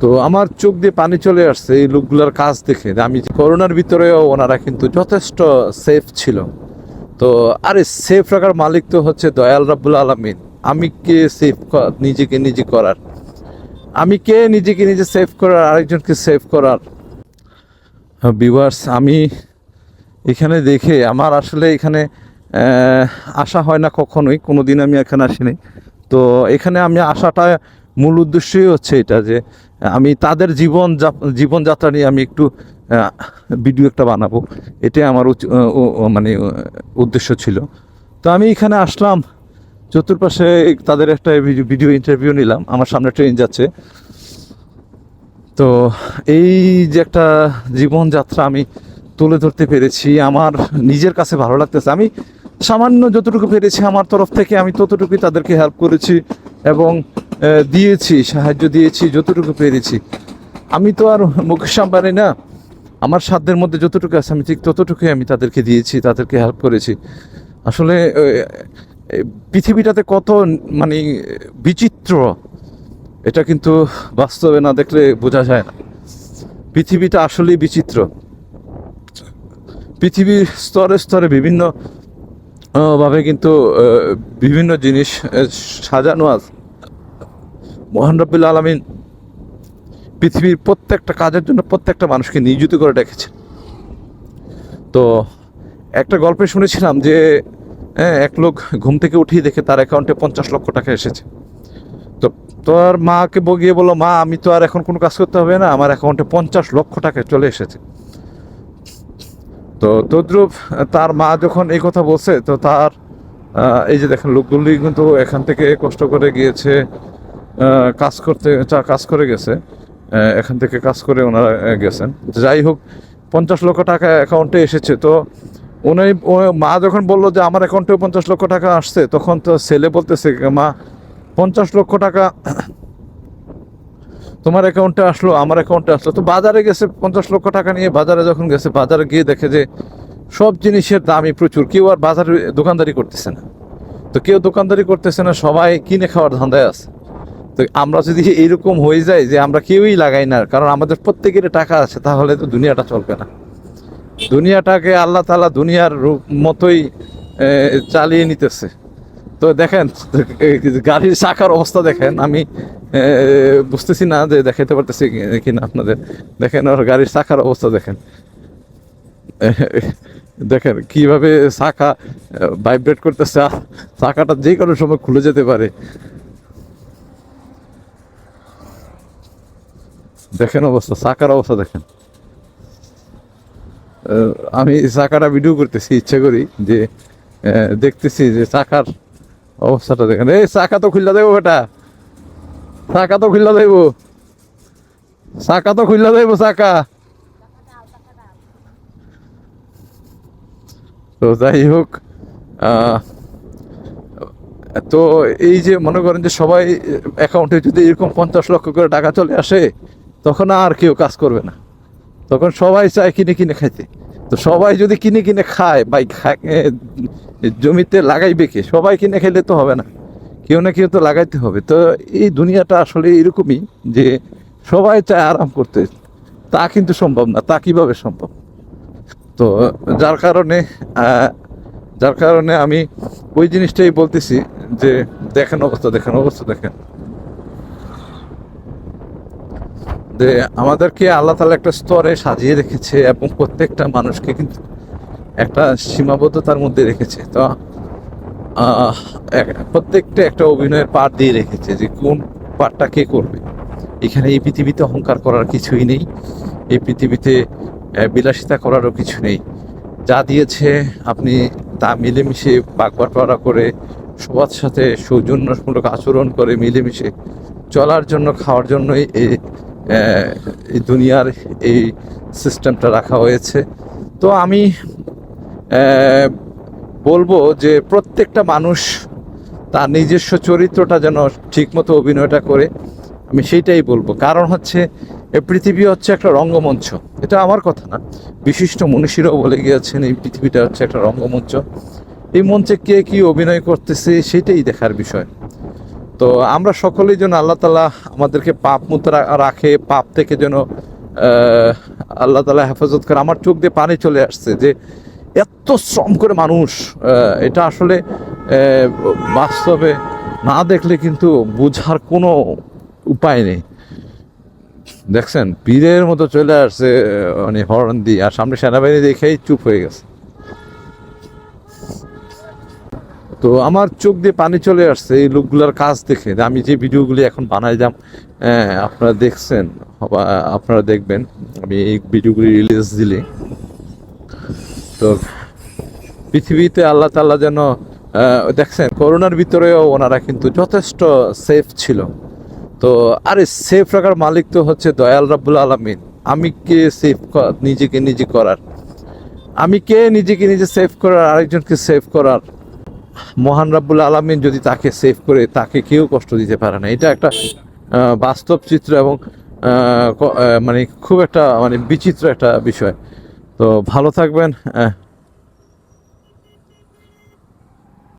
তো আমার চোখ দিয়ে পানি চলে আসছে এই লোকগুলোর কাজ দেখে। আমি করোনার ভিতরেও ওনারা কিন্তু যথেষ্ট সেফ ছিল। তো আরে সেফ রাখার মালিক তো হচ্ছে দয়াল রাব্বুল আলমিন। আমি কে সেফ নিজেকে নিজে করার? আমি কে নিজেকে নিজে সেভ করার, আরেকজনকে সেভ করার? ভিউয়ার্স আমি এখানে দেখে আমার আসলে এখানে আসা হয় না কখনোই কোনো দিন আমি এখানে আসিনি। তো এখানে আমি আসাটা মূল উদ্দেশ্যই হচ্ছে এটা যে আমি তাদের জীবন জীবনযাত্রা নিয়ে আমি একটু ভিডিও একটা বানাবো। এটাই আমার মানে উদ্দেশ্য ছিল। তো আমি এখানে আসলাম, চতুর্পাশে তাদের একটা ভিডিও- ইন্টারভিউ নিলাম। আমার সামনে ট্রেন যাচ্ছে। তো এই যে একটা জীবনযাত্রা আমি তুলে ধরতে পেরেছি, আমার নিজের কাছে ভালো লাগতেছে। আমি সামান্য যতটুকু পেরেছি আমার তরফ থেকে, আমি ততটুকুই তাদেরকে হেল্প করেছি এবং দিয়েছি, সাহায্য দিয়েছি, যতটুকু পেরেছি। আমি তো আর মুকেশ আম্বানি না। আমার সাধ্যের মধ্যে যতটুকু আছে, আমি ঠিক ততটুকুই আমি তাদেরকে দিয়েছি, তাদেরকে হেল্প করেছি। আসলে পৃথিবীটাতে কত মানে বিচিত্র, এটা কিন্তু বাস্তবে না দেখলে বোঝা যায় না। পৃথিবীটা আসলেই বিচিত্র। পৃথিবীর স্তরে স্তরে বিভিন্ন ভাবে কিন্তু বিভিন্ন জিনিস সাজানো আছে। মহান রব্বুল আলমিন পৃথিবীর প্রত্যেকটা কাজের জন্য প্রত্যেকটা মানুষকে নিয়োজিত করে রেখেছে তো একটা গল্পে শুনেছিলাম যে হ্যাঁ, এক লোক ঘুম থেকে উঠিয়ে দেখে তার অ্যাকাউন্টে পঞ্চাশ লক্ষ টাকা এসেছে। তো তোর মাকে বগিয়ে বলো মা আমি তো আর এখন কোনো কাজ করতে হবে না আমার অ্যাকাউন্টে পঞ্চাশ লক্ষ টাকা চলে এসেছে। তো তদ্রুপ তার মা যখন এই কথা বলছে তো তার এই যে দেখেন লোকগুলি কিন্তু এখান থেকে কষ্ট করে গিয়েছে। কাজ করতে কাজ করে গেছে। এখান থেকে কাজ করে ওনারা গেছেন। যাই হোক, পঞ্চাশ লক্ষ টাকা অ্যাকাউন্টে এসেছে। তো উনি মা যখন বলল যে আমার অ্যাকাউন্টেও পঞ্চাশ লক্ষ টাকা আসছে, তখন তো ছেলে বলতেছে, মা, পঞ্চাশ লক্ষ টাকা তোমার অ্যাকাউন্টে আসলো, আমার অ্যাকাউন্টে আসলো। তো বাজারে গেছে পঞ্চাশ লক্ষ টাকা নিয়ে। বাজারে যখন গেছে, বাজারে গিয়ে দেখে যে সব জিনিসের দামই প্রচুর। কেউ আর বাজারে দোকানদারি করতেছে না। তো কেউ দোকানদারি করতেছে না, সবাই কিনে খাওয়ার ধান্দায় আছে। তো আমরা যদি এইরকম হয়ে যায় যে আমরা কেউই লাগাই না, কারণ আমাদের প্রত্যেকের টাকা আছে, তাহলে তো দুনিয়াটা চলবে না। দুনিয়াটাকে আল্লাহ তালা দুনিয়ার রূপ মতোই চালিয়ে নিতেছে। তো দেখেন, গাড়ির চাকার অবস্থা দেখেন, আমি বুঝতেছি না যে দেখাতে পারতেছি কিনা আপনাদের। দেখেন ওর গাড়ির চাকার অবস্থা দেখেন। দেখেন কীভাবে চাকা ভাইব্রেট করতেছে চাকাটা যে কোনো সময় খুলে যেতে পারে। দেখেন অবস্থা, চাকার অবস্থা দেখেন। আমি চাকাটা ভিডিও করতেছি, ইচ্ছে করি যে দেখতেছি যে চাকার অবস্থাটা দেখেন। এই চাকা তো খুললা দেবো বেটা। চাকা তো খুললা দেব চাকা তো খুললা দেবো চাকা। তো যাই হোক তো এই যে মনে করেন যে সবাই অ্যাকাউন্টে যদি এরকম পঞ্চাশ লক্ষ করে টাকা চলে আসে তখন আর কেউ কাজ করবে না। তখন সবাই চায় কিনে কিনে খাইতে। তো সবাই যদি কিনে কিনে খায় বা জমিতে লাগাইবে কে? সবাই কিনে খেলে তো হবে না। কেউ না কেউ তো লাগাইতে হবে। তো এই দুনিয়াটা আসলে এরকমই যে সবাই চায় আরাম করতে। তা কিন্তু সম্ভব না, তা কীভাবে সম্ভব? তো যার কারণে যার কারণে আমি ওই জিনিসটাই বলতেছি যে, দেখেন অবস্থা দেখেন অবস্থা, দেখেন। যে আমাদেরকে আল্লাহ তালা একটা স্তরে সাজিয়ে রেখেছে এবং প্রত্যেকটা মানুষকে কিন্তু একটা সীমাবদ্ধতার মধ্যে রেখেছে। তো প্রত্যেকটা একটা অভিনয়ের পার্ট দিয়ে রেখেছে যে কোন পার্টটা কে করবে। এখানে এই পৃথিবীতে অহংকার করার কিছুই নেই, এই পৃথিবীতে বিলাসিতা করারও কিছু নেই। যা দিয়েছে আপনি তা মিলেমিশে বাগবাটোয়ারা করে, সবার সাথে সৌজন্যমূলক আচরণ করে মিলেমিশে চলার জন্য, খাওয়ার জন্যই এই দুনিয়ার এই সিস্টেমটা রাখা হয়েছে। তো আমি বলব যে প্রত্যেকটা মানুষ তার নিজস্ব চরিত্রটা যেন ঠিকমতো অভিনয়টা করে, আমি সেইটাই বলব। কারণ হচ্ছে পৃথিবী হচ্ছে একটা রঙ্গমঞ্চ। এটা আমার কথা না। বিশিষ্ট মনীষীরাও বলে গিয়েছেন, এই পৃথিবীটা হচ্ছে একটা রঙ্গমঞ্চ। এই মঞ্চে কে কি অভিনয় করতেছে সেটাই দেখার বিষয়। তো আমরা সকলেই যেন আল্লাহ তালা আমাদেরকে পাপ মুক্ত রাখে, পাপ থেকে যেন আল্লাহ তালা হেফাজত করে। আমার চোখ দিয়ে পানি চলে আসছে যে এত শ্রম করে মানুষ এটা আসলে বাস্তবে না দেখলে কিন্তু বোঝার কোনো উপায় নেই। দেখছেন বীরের মতো চলে আসছে মানে হরন দিয়ে, আর সামনে সেনাবাহিনী দেখেই চুপ হয়ে গেছে। তো আমার চোখ দিয়ে পানি চলে আসছে এই লোকগুলোর কাজ দেখে। আমি যে ভিডিওগুলি এখন বানাইলাম হ্যাঁ, আপনারা দেখছেন আপনারা দেখবেন আমি এই ভিডিওগুলি রিলিজ দিলে। তো পৃথিবীতে আল্লাহ তাল্লাহ যেন দেখছেন করোনার ভিতরেও ওনারা কিন্তু যথেষ্ট সেফ ছিল। তো আরে সেফ রাখার মালিক তো হচ্ছে দয়াল রাব্বুল আলমিন। আমি কে সেফ নিজেকে নিজে করার? আমি কে নিজেকে নিজে সেভ করার আরেকজনকে সেভ করার? মহান রাব্বুল আলমিন যদি তাকে সেভ করে, তাকে কেউ কষ্ট দিতে পারে না। এটা একটা বাস্তব চিত্র এবং মানে খুব একটা মানে বিচিত্র একটা বিষয়। তো ভালো থাকবেন